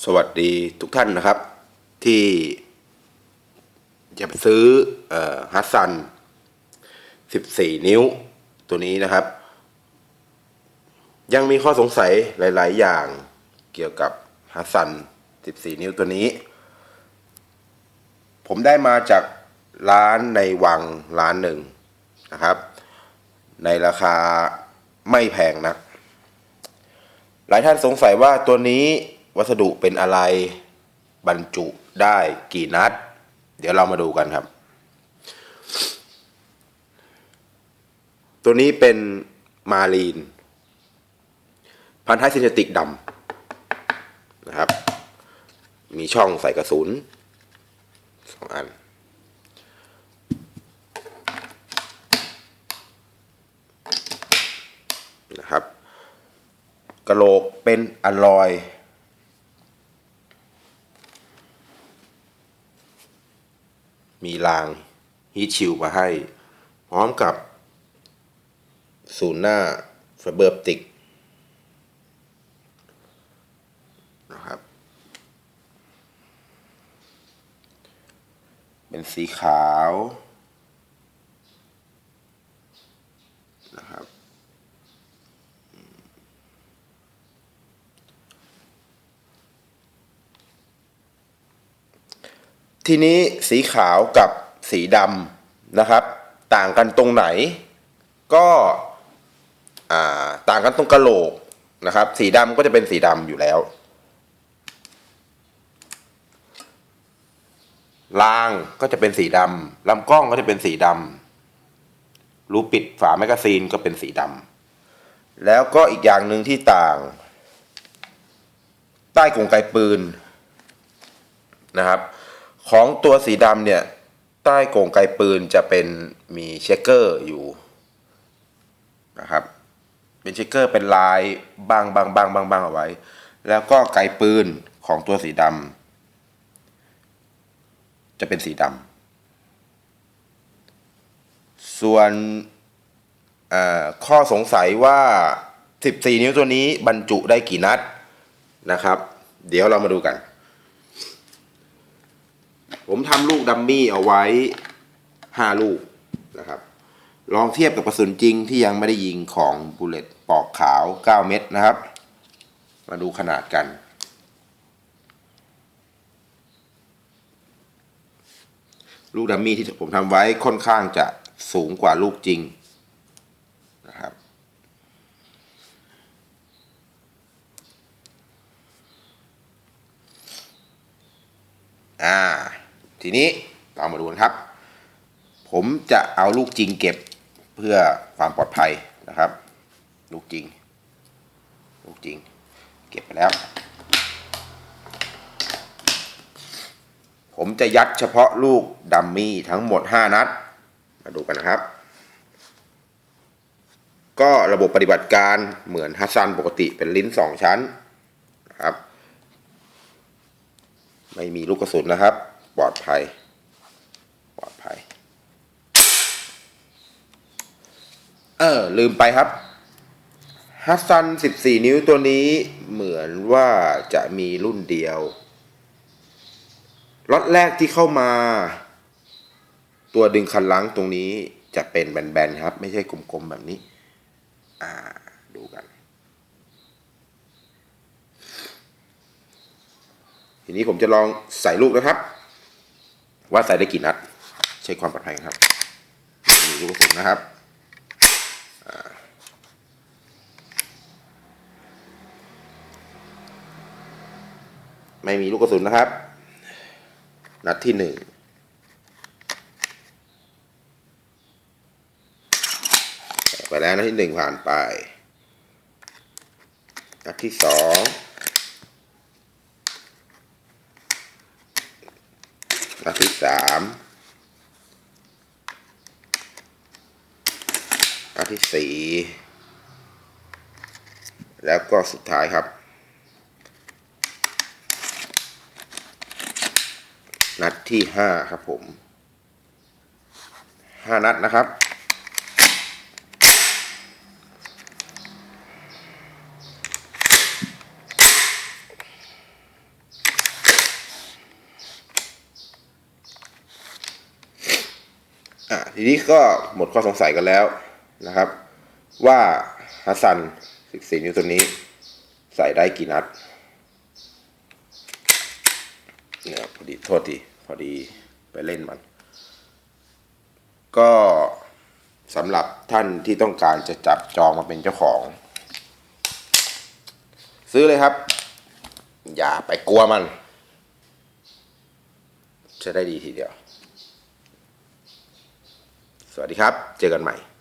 สวัสดีทุกท่านนะครับ ที่จะไปซื้อฮัสซัน 14 นิ้วตัวนี้นะครับ ยังมีข้อสงสัยหลาย ๆ อย่างเกี่ยวกับฮัสซัน 14 นิ้วตัวนี้ ผมได้มาจากร้านในวังร้านหนึ่งนะครับ ในราคาไม่แพงนัก หลายท่านสงสัยว่าตัวนี้ วัสดุเป็นอะไรบรรจุได้กี่นัด เดี๋ยวเรามาดูกันครับ ตัวนี้เป็นมารีน พันท้ายซินเทติกดำนะครับ มีช่องใส่กระสุนสองอัน นะครับกระโหลกเป็นอลลอย มีรางฮีทชิลมาให้ พร้อมกับ ศูนย์หน้าไฟเบอร์ติกนะครับ เป็นสีขาวนะครับ ทีนี้สีขาวกับสีดำนะครับ ต่างกันตรงไหน ก็ต่างกันตรงกระโหลกนะครับ สีดำก็จะเป็นสีดำอยู่แล้วรางก็จะเป็นสีดำลำกล้องก็จะเป็นสีดำรูปิดฝาแมกกาซีนก็เป็นสีดำแล้วก็อีกอย่างหนึ่งที่ต่าง ใต้กรงไกปืนนะครับ ของตัวสีดำเนี่ย ใต้โกงไกปืนจะเป็นมีเชคเกอร์อยู่นะครับเป็นเชคเกอร์เป็นลายบางบางบางบางบางเอาไว้ แล้วก็ไกปืนของตัวสีดำจะเป็นสีดำส่วนข้อสงสัยว่า 14 นิ้วตัวนี้บรรจุได้กี่นัดนะครับ เดี๋ยวเรามาดูกัน ผมทำลูกดัมมี่เอาไว้ห้าลูกนะครับ ลองเทียบกับกระสุนจริงที่ยังไม่ได้ยิงของบุลเลตปอกขาว 9 เม็ดนะครับ มาดูขนาดกันลูกดัมมี่ที่ผมทำไว้ค่อนข้างจะสูงกว่าลูกจริงนะครับ อ่า ทีนี้เรามาดูกันครับ ผมจะเอาลูกจริงเก็บเพื่อความปลอดภัยนะครับ ลูกจริง ลูกจริง เก็บไปแล้ว ผมจะยัดเฉพาะลูกดัมมี่ทั้งหมด 5 นัด มาดูกันนะครับ ก็ระบบปฏิบัติการเหมือนฮัสซันปกติเป็นลิ้น 2 ชั้นนะครับ ไม่มีลูกกระสุนนะครับ ปลอดภัย ปลอดภัย เออ ลืมไปครับฮัสซัน 14 นิ้วตัวนี้เหมือนว่าจะมีรุ่นเดียวล็อตแรกที่เข้ามา ตัวดึงคันล้างตรงนี้จะเป็นแบนๆครับ ไม่ใช่กลมๆแบบนี้ อ่า ดูกัน ทีนี้ผมจะลองใส่ลูกนะครับ ว่าใส่ได้กี่นัดใช้ความปลอดภัยครับมีลูกกระสุนนะครับไม่มีลูกกระสุนนะครับ นัดที่หนึ่งไปแล้วนัดที่หนึ่งผ่านไป นัดที่สอง นักที่สามนักที่สี่แล้วก็สุดท้ายครับ นัดที่ห้าครับผมห้านัดนะครับ อะทีนี้ก็หมดข้อสงสัยกันแล้วนะครับ ว่าฮัสซัน 14 นิ้วตัวนี้ ใส่ได้กี่นัดเนี่ยพอดีโทษทีพอดีไปเล่นมัน ก็สำหรับท่านที่ต้องการจะจับจองมาเป็นเจ้าของ ซื้อเลยครับ อย่าไปกลัวมัน จะได้ดีทีเดียว สวัสดีครับ เจอกันใหม่